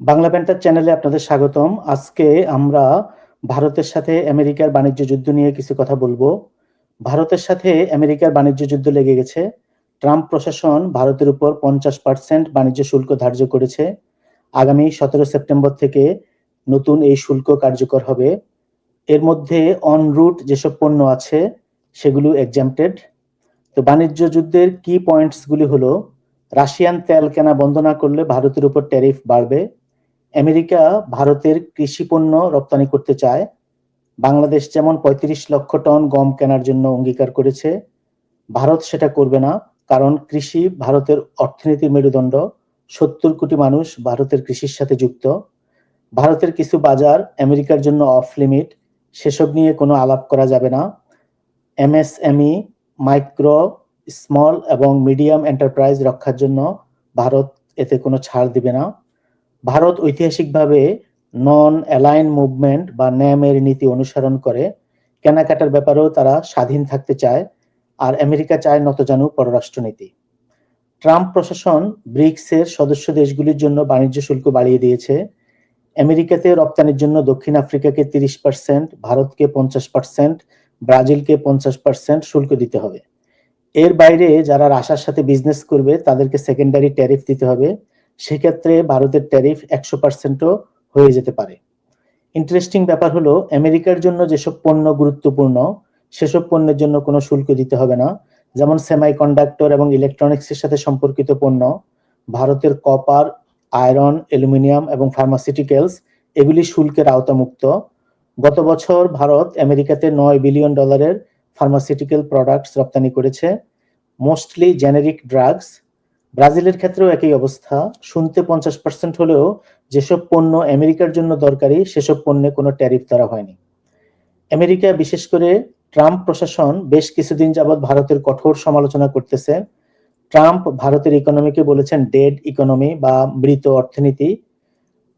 বাংলা ব্যান্টার চ্যানেলে আপনাদের স্বাগতম। আজকে আমরা ভারতের সাথে আমেরিকার বাণিজ্য যুদ্ধ নিয়ে কিছু কথা বলব। ভারতের সাথে আমেরিকার বাণিজ্য যুদ্ধ লেগে গেছে। ট্রাম্প প্রশাসন ভারতের উপর পঞ্চাশ পার্সেন্ট বাণিজ্য শুল্ক ধার্য করেছে। আগামী সতেরো সেপ্টেম্বর থেকে নতুন এই শুল্ক কার্যকর হবে। এর মধ্যে অন রুট যেসব পণ্য আছে, সেগুলো এক্সামটেড তো বাণিজ্য যুদ্ধের কি পয়েন্টসগুলি হলো, রাশিয়ান তেল কেনা বন্ধ না করলে ভারতের উপর ট্যারিফ বাড়বে। আমেরিকা ভারতের কৃষি পণ্য রপ্তানি করতে চায়। বাংলাদেশ যেমন পঁয়ত্রিশ লক্ষ টন গম কেনার জন্য অঙ্গীকার করেছে, ভারত সেটা করবে না, কারণ কৃষি ভারতের অর্থনীতির মেরুদণ্ড। সত্তর কোটি মানুষ ভারতের কৃষির সাথে যুক্ত। ভারতের কিছু বাজার আমেরিকার জন্য অফ লিমিট, সেসব নিয়ে কোনো আলাপ করা যাবে না। এমএসএমই, মাইক্রো, স্মল এবং মিডিয়াম এন্টারপ্রাইজ রক্ষার জন্য ভারত এতে কোনো ছাড় দিবে না। ভারত ঐতিহাসিকভাবে নন অ্যালাইন মুভমেন্ট বা ন্যামের নীতি অনুসরণ করে। কেনাকাটার ব্যাপারেও তারা স্বাধীন থাকতে চায় আর আমেরিকা চায় নতজানু পররাষ্ট্রনীতি। ট্রাম্প প্রশাসন ব্রিক্সের সদস্য দেশগুলির জন্য বাণিজ্য শুল্ক বাড়িয়ে দিয়েছে। আমেরিকাতে রপ্তানির জন্য দক্ষিণ আফ্রিকাকে তিরিশ পার্সেন্ট ভারতকে পঞ্চাশ পার্সেন্ট ব্রাজিলকে পঞ্চাশ পার্সেন্ট শুল্ক দিতে হবে। এর বাইরে যারা রাশার সাথে বিজনেস করবে, তাদেরকে সেকেন্ডারি ট্যারিফ দিতে হবে। সেক্ষেত্রে ভারতের ট্যারিফ একশো পার্সেন্টও হয়ে যেতে পারে। ইন্টারেস্টিং ব্যাপার হলো, আমেরিকার জন্য যেসব পণ্য গুরুত্বপূর্ণ, সেসব পণ্যের জন্য কোনো শুল্ক দিতে হবে না। যেমন সেমাই কন্ডাক্টর এবং ইলেকট্রনিক্সের সাথে সম্পর্কিত পণ্য, ভারতের কপার আয়রন অ্যালুমিনিয়াম এবং ফার্মাসিউটিক্যালস এগুলি শুল্কের আওতামুক্ত। গত বছর ভারত আমেরিকাতে নয় বিলিয়ন ডলারের ফার্মাসিউটিক্যাল প্রোডাক্টস রপ্তানি করেছে। মোস্টলি জেনেরিক ড্রাগস ব্রাজিলের ক্ষেত্রেও একই অবস্থা। শুনতে পঞ্চাশ পার্সেন্ট হলেও যেসব পণ্য আমেরিকার জন্য দরকারি, সেসব পণ্যে কোনো ট্যারিফ ধরা হয়নি। আমেরিকা, বিশেষ করে ট্রাম্প প্রশাসন, বেশ কিছুদিন যাবৎ ভারতের কঠোর সমালোচনা করতেছে। ট্রাম্প ভারতের ইকোনমিকে বলেছেন ডেড ইকোনমি বা মৃত অর্থনীতি।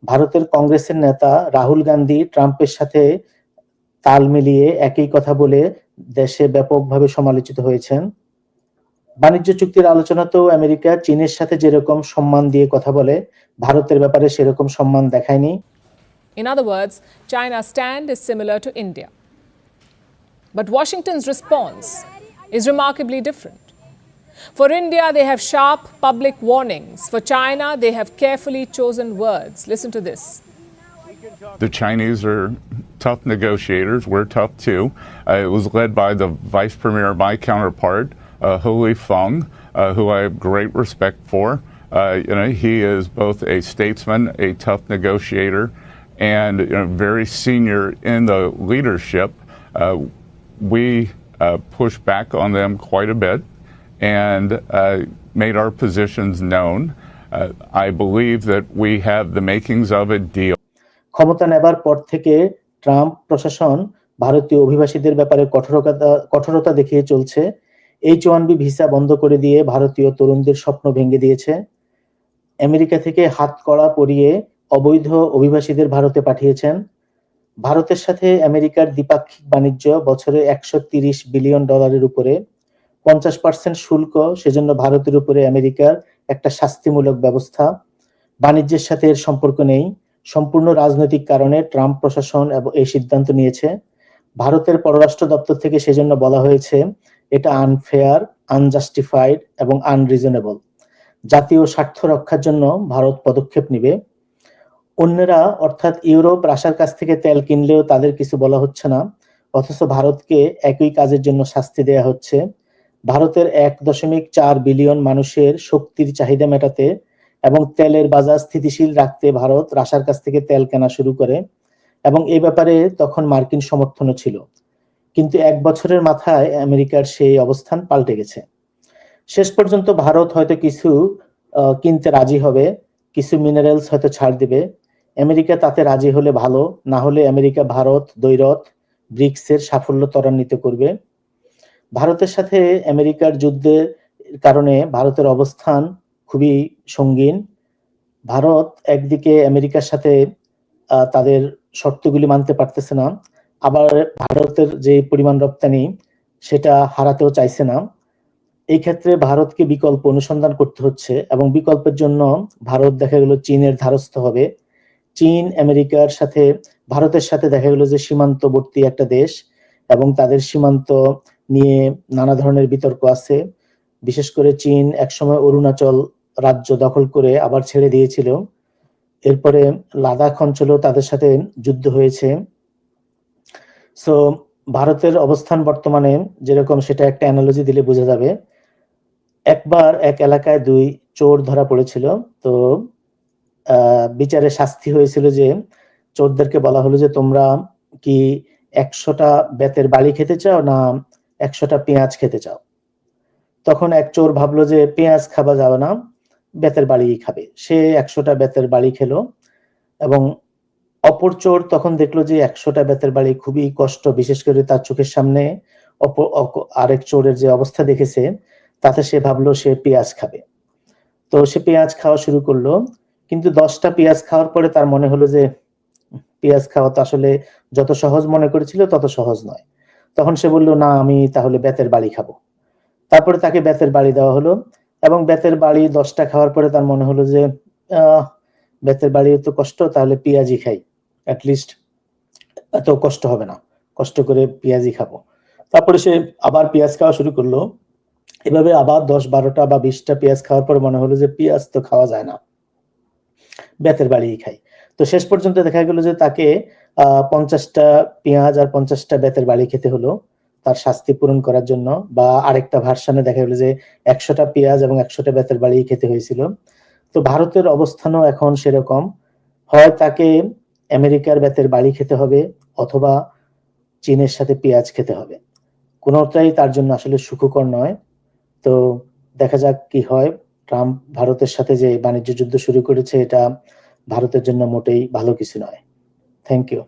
ভারতের কংগ্রেসের নেতা রাহুল গান্ধী ট্রাম্পের সাথে তাল মিলিয়ে একই কথা বলে দেশে ব্যাপকভাবে সমালোচিত হয়েছেন। বাণিজ্য চুক্তির আলোচনাতেও আমেরিকা চীনের সাথে যেরকম সম্মান দিয়ে কথা বলে ভারতের ব্যাপারে সেরকম সম্মান দেখায়নি In other words, China's stand is similar to India. But Washington's response is remarkably different. For India, they have sharp public warnings. For China, they have carefully chosen words. Listen to this. The Chinese are tough negotiators. We're tough too. Uh, it was led by the vice premier, my counterpart, uh, Hu Feng, uh, who I have great respect for. Uh, you know, he is both a statesman, a tough negotiator, and you know, very senior in the leadership. Uh, we uh, pushed back on them quite a bit and uh, made our positions known. Uh, I believe that we have the makings of a deal. ক্ষমতা নেবার পর থেকে Trump প্রশাসন ভারতীয় অভিবাসীদের ব্যাপারে কঠোরতা কঠোরতা দেখিয়ে চলছে এইচ ওয়ান বি ভিসা বন্ধ করে দিয়ে ভারতীয় তরুণদের স্বপ্ন ভেঙে দিয়েছে। আমেরিকা থেকে হাত কড়া পরিয়ে অবৈধ অভিবাসীদের ভারতে পাঠিয়েছেন। ভারতের সাথে আমেরিকার দ্বিপাক্ষিক বাণিজ্য বছরে একশো তিরিশ বিলিয়ন ডলারের উপরে। পঞ্চাশ পার্সেন্ট শুল্ক, সেজন্য ভারতের উপরে আমেরিকার একটা শাস্তিমূলক ব্যবস্থা। বাণিজ্যের সাথে এর সম্পর্ক নেই। সম্পূর্ণ রাজনৈতিক কারণে ট্রাম্প প্রশাসন এবং এই সিদ্ধান্ত নিয়েছে। ভারতের পররাষ্ট্র দপ্তর থেকে সেজন্য বলা হয়েছে এটা আনফেয়ার আনজাস্টিফাইড এবং আনরিজনেবল জাতীয় স্বার্থ রক্ষার জন্য ভারত পদক্ষেপ নিবে। অন্যরা, অর্থাৎ ইউরোপ রাশার কাছ থেকে তেল কিনলেও তাদের কিছু বলা হচ্ছে না। অথচ ভারতকে একই কাজের জন্য শাস্তি দেয়া হচ্ছে। ভারতের এক দশমিক চার বিলিয়ন মানুষের শক্তির চাহিদা মেটাতে এবং তেলের বাজার স্থিতিশীল রাখতে ভারত রাশার কাছ থেকে তেল কেনা শুরু করে। এবং এ ব্যাপারে তখন মার্কিন সমর্থনও ছিল। কিন্তু এক বছরের মাথায় আমেরিকার সেই অবস্থান পাল্টে গেছে। শেষ পর্যন্ত ভারত হয়তো কিছু কিনতে রাজি হবে, কিছু মিনারেলস হয়তো ছাড় দিবে। আমেরিকা তাতে রাজি হলে ভালো, না হলে আমেরিকা ভারত দৈরথ ব্রিক্সের সাফল্য ত্বরান্বিত করবে। ভারতের সাথে আমেরিকার যুদ্ধের কারণে ভারতের অবস্থান খুবই সঙ্গীন। ভারত একদিকে আমেরিকার সাথে তাদের শর্তগুলি মানতে পারতেছে না। আবার ভারতের যে পরিমাণ রপ্তানি, সেটা হারাতেও চাইছে না। এই ক্ষেত্রে ভারতকে বিকল্প অনুসন্ধান করতে হচ্ছে এবং বিকল্পের জন্য ভারত দেখা গেল চীনের ধারস্থ হবে। চীন, আমেরিকার সাথে, ভারতের সাথে দেখা গেল যে সীমান্তবর্তী একটা দেশ এবং তাদের সীমান্ত নিয়ে নানা ধরনের বিতর্ক আছে। বিশেষ করে চীন একসময় অরুণাচল রাজ্য দখল করে আবার ছেড়ে দিয়েছিল। এরপরে লাদাখ অঞ্চলেও তাদের সাথে যুদ্ধ হয়েছে। সো ভারতের অবস্থান বর্তমানে যেরকম সেটা একটা অ্যানালজি দিলে বোঝা যাবে। একবার এক এলাকায় দুই চোর ধরা পড়েছিল। তো বিচারে শাস্তি হয়েছিল যে চোরদেরকে বলা হলো যে তোমরা কি একশোটা বেতের বাড়ি খেতে চাও না একশোটা পেঁয়াজ খেতে চাও? তখন এক চোর ভাবলো যে পেঁয়াজ খাওয়া যাবে না, বেতের বাড়ি খাবে। সে একশোটা বেতের বাড়ি খেলো এবং অপর চোর তখন দেখল যে একশোটা বেতের বাড়ি খুবই কষ্ট, বিশেষ করে তার চোখের সামনে। অপর আরেক চোরের যে অবস্থা দেখেছে, তাতে সে ভাবলো সে পেঁয়াজ খাবে। তো সে পেঁয়াজ খাওয়া শুরু করল। কিন্তু দশটা পেঁয়াজ খাওয়ার পরে তার মনে হলো যে, পেঁয়াজ খাওয়া তো আসলে যত সহজ মনে করেছিল তত সহজ নয়। তখন সে বলল, না, আমি তাহলে বেতের বাড়ি খাব। তারপরে তাকে বেতের বাড়ি দেওয়া হলো এবং বেতের বাড়ি দশটা খাওয়ার পরে তার মনে হলো যে, আহ, বেতের বাড়ি তো কষ্ট, তাহলে পেঁয়াজি খাই। লিস্ট এত কষ্ট হবে না। কষ্ট করে পেঁয়াজই খাব। তারপরে সে আবার পেঁয়াজ খাওয়া শুরু করল। এভাবে আবার দশ বারোটা বা বিশটা পেঁয়াজ খাওয়ার পর মনে হলো যে পেঁয়াজ তো খাওয়া যায় না। বেতের বাড়ি খাই। তো শেষ পর্যন্ত দেখা গেল যে তাকে পঞ্চাশটা পেঁয়াজ আর পঞ্চাশটা বেতের বাড়ি খেতে হলো। তার শাস্তি পূরণ করার জন্য বা আরেকটা ভার্সানে দেখা গেল যে একশোটা পেঁয়াজ এবং একশোটা বেতের বাড়ি খেতে হয়েছিল। তো ভারতের অবস্থানও এখন সেরকম। হয় তাকে আমেরিকার ব্যাতের বাড়ি খেতে হবে অথবা চীনের সাথে পেঁয়াজ খেতে হবে। কোনোটাই তার জন্য আসলে সুখকর নয়। তো দেখা যাক কি হয়। ট্রাম্প ভারতের সাথে যে বাণিজ্য যুদ্ধ শুরু করেছে, এটা ভারতের জন্য মোটেই ভালো কিছু নয়। Thank you